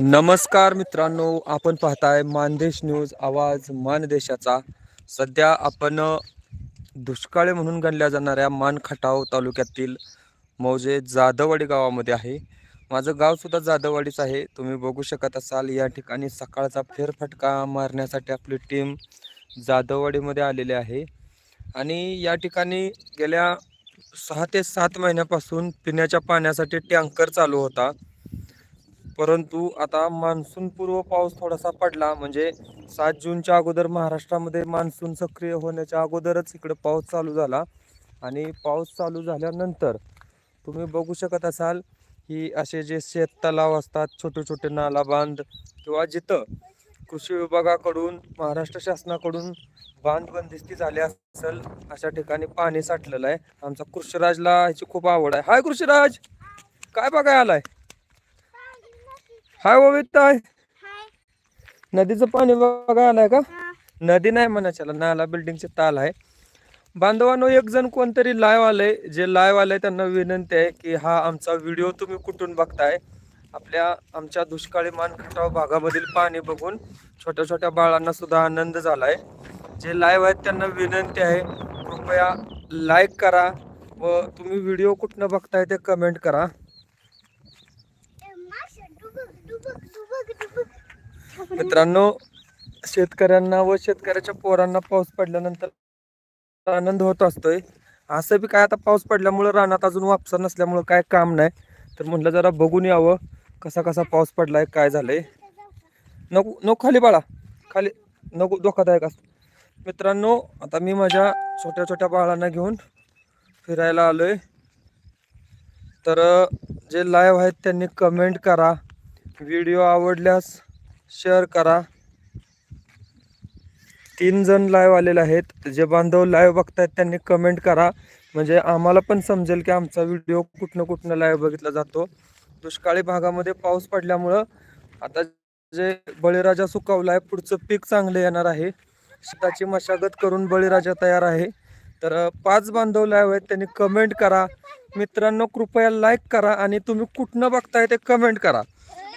नमस्कार मित्रांनो आपण पाहताय मानदेश न्यूज आवाज मानदेशाचा. सध्या आपण अ, दुष्काळी म्हणून गणल्या जाणाऱ्या मान खटाव तालुक्यातील मौजे जाधववाडी गावामध्ये आहे. माझं गावसुद्धा जाधववाडीच आहे. तुम्ही बघू शकत असाल या ठिकाणी सकाळचा फेरफटका मारण्यासाठी आपली टीम जाधववाडीमध्ये आलेली आहे. आणि या ठिकाणी गेल्या सहा ते सात महिन्यापासून पिण्याच्या पाण्यासाठी टँकर चालू होता. परंतु आता मान्सून पूर्व पाऊस थोडासा पडला. म्हणजे सात जूनच्या अगोदर महाराष्ट्रामध्ये मान्सून सक्रिय होण्याच्या अगोदरच इकडं पाऊस चालू झाला. आणि पाऊस चालू झाल्यानंतर तुम्ही बघू शकत असाल की असे जे शेत तलाव असतात छोटे छोटे नाला बांध किंवा जिथं कृषी विभागाकडून महाराष्ट्र शासनाकडून बांध बंदिस्ती झाली असेल अशा ठिकाणी पाणी साठलेलं आहे. आमचा कृषीराजला ह्याची खूप आवड आहे. हाय कृषीराज! काय बघाय आलाय? हाय ओवित आहे नदीचं पाणी बघायला आलाय का? नदी नाही म्हणायच्याला नाला बिल्डिंगचे ताल आहे. बांधवांनो एक जण कोणतरी लाईव्ह आलंय. जे लाईव्ह आलंय त्यांना विनंती आहे की हा आमचा व्हिडिओ तुम्ही कुठून बघताय? आपल्या आमच्या दुष्काळी मानखटाव भागामधील पाणी बघून छोट्या छोट्या बाळांना सुद्धा आनंद झालाय. जे लाईव्ह आहेत त्यांना विनंती आहे कृपया लाईक करा व तुम्ही व्हिडिओ कुठनं बघताय ते कमेंट करा. मित्रांनो शेतकऱ्यांना व शेतकऱ्याच्या पोरांना पाऊस पडल्यानंतर आनंद होत असतोय. असं बी काय आता पाऊस पडल्यामुळं रानात अजून वापसा नसल्यामुळं काय काम नाही. तर म्हटलं जरा बघून यावं कसा कसा पाऊस पडलाय काय झालंय. नको नको खाली बाळा. खाली नको धोकादायक असतो मित्रांनो आता मी माझ्या छोट्या छोट्या बाळांना घेऊन फिरायला आलोय. तर जे लाईव्ह आहेत त्यांनी कमेंट करा. व्हिडिओ आवडल्यास शेअर करा. तीन जण लाईव्ह आलेले आहेत. जे बांधव लाईव्ह बघतायत त्यांनी कमेंट करा. म्हणजे आम्हाला पण समजेल की आमचा व्हिडिओ कुठनं कुठनं लाईव्ह बघितला जातो. दुष्काळी भागामध्ये पाऊस पडल्यामुळं आता जे बळीराजा सुकावला आहे पुढचं पीक चांगलं येणार आहे. शेताची मशागत करून बळीराजा तयार आहे. तर पाच बांधव लाईव्ह आहेत त्यांनी कमेंट करा. मित्रांनो कृपया लाईक करा आणि तुम्ही कुठनं बघताय ते कमेंट करा.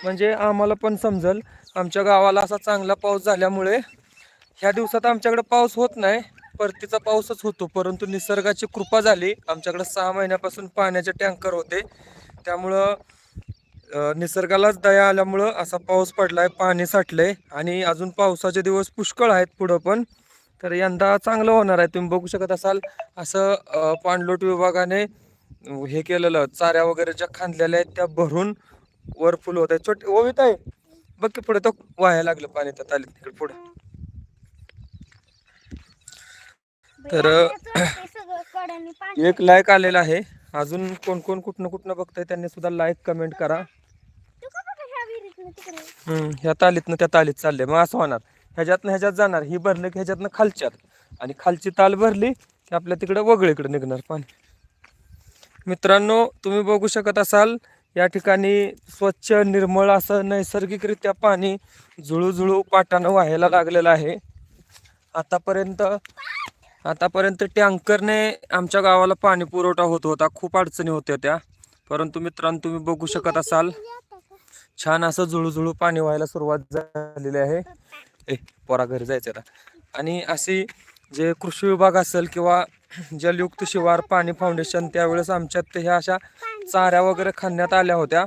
म्हणजे आम्हाला पण समजल. आमच्या गावाला असा चांगला पाऊस झाल्यामुळे ह्या दिवसात आमच्याकडे पाऊस होत नाही. परतीचा पाऊसच होतो परंतु निसर्गाची कृपा झाली. आमच्याकडे सहा महिन्यापासून पाण्याचे टँकर होते. त्यामुळं निसर्गालाच दया आल्यामुळं असा पाऊस पडलाय पाणी साठलंय आणि अजून पावसाचे दिवस पुष्कळ आहेत पुढं पण. तर यंदा चांगलं होणार आहे. तुम्ही बघू शकत असाल असं पाणलोट विभागाने हे केलेलं चाऱ्या वगैरे ज्या खांदलेल्या आहेत त्या भरून वर फुल होत आहेत. छोटे ओवित आहे. बघ की पुढे तो वाहायला लागलं पाणी त्या तालीत तिकडे पुढे. तर एक लाईक आलेला आहे. अजून कोण कोण कुठनं कुठनं बघताय त्यांनी सुद्धा लाईक कमेंट करा. हम्म, ह्या तालीतनं त्या तालीत चालले. मग असं होणार. ह्याच्यातनं ह्याच्यात जाणार. ही भरलं की ह्याच्यातनं खालच्यात. आणि खालची ताल भरली की आपल्या तिकडे वगळीकडे निघणार पाणी. मित्रांनो तुम्ही बघू शकत असाल या ठिकाणी स्वच्छ निर्मळ असं नैसर्गिकरित्या पाणी झुळूझुळू पाटानं व्हायला लागलेलं आहे. आतापर्यंत आतापर्यंत टँकरने आमच्या गावाला पाणी पुरवठा होत होता. खूप अडचणी होत्या त्या. परंतु मित्रांनो तुम्ही बघू शकत असाल छान असं झुळूझुळू पाणी व्हायला सुरुवात झालेली आहे. ए पोरा घरी जायचं आता आणि अशी जे कृषी विभाग असेल किंवा जलयुक्त शिवार पाणी फाउंडेशन त्यावेळेस आमच्यात ह्या अशा चाऱ्या वगैरे खाण्यात आल्या होत्या.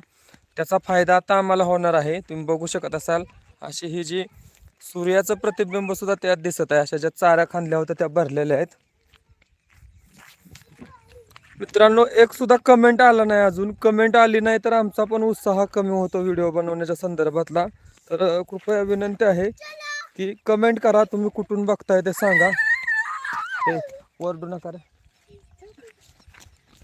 त्याचा फायदा आता आम्हाला होणार आहे. तुम्ही बघू शकत असाल अशी ही जी सूर्याचं प्रतिबिंबसुद्धा त्यात दिसत आहे. अशा ज्या चाऱ्या खांदल्या होत्या त्या भरलेल्या आहेत. मित्रांनो एक सुद्धा कमेंट आला नाही अजून. कमेंट आली नाही तर आमचा पण उत्साह कमी होतो व्हिडिओ बनवण्याच्या संदर्भातला. तर कृपया विनंती आहे की कमेंट करा. तुम्ही कुठून बघताय ते सांगा. हे वरडू नका रे.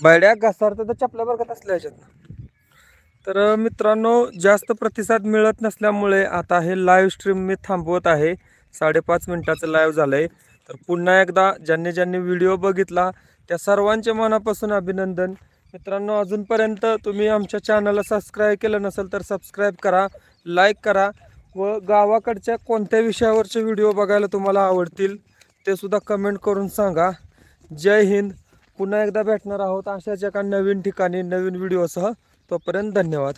बैड्या घसारत तर चपल्या बरगत असल्या ह्याच्यात तर मित्रांनो जास्त प्रतिसाद मिळत नसल्यामुळे आता हे लाईव्ह स्ट्रीम मी थांबवत आहे. साडेपाच मिनिटाचं लाईव्ह झालंय. तर पुन्हा एकदा ज्यांनी ज्यांनी व्हिडिओ बघितला त्या सर्वांचे मनापासून अभिनंदन. मित्रांनो अजूनपर्यंत तुम्ही आमच्या चॅनलला सबस्क्राईब केलं नसेल तर सबस्क्राईब करा लाईक करा व गावाकडच्या कोणत्या विषयावरचे व्हिडिओ बघायला तुम्हाला आवडतील ते सुद्धा कमेंट करून सांगा. जय हिंद. पुन्हा एकदा भेटणार आहोत अशाच एका नवीन ठिकाणी नवीन व्हिडिओसह. तोपर्यंत धन्यवाद.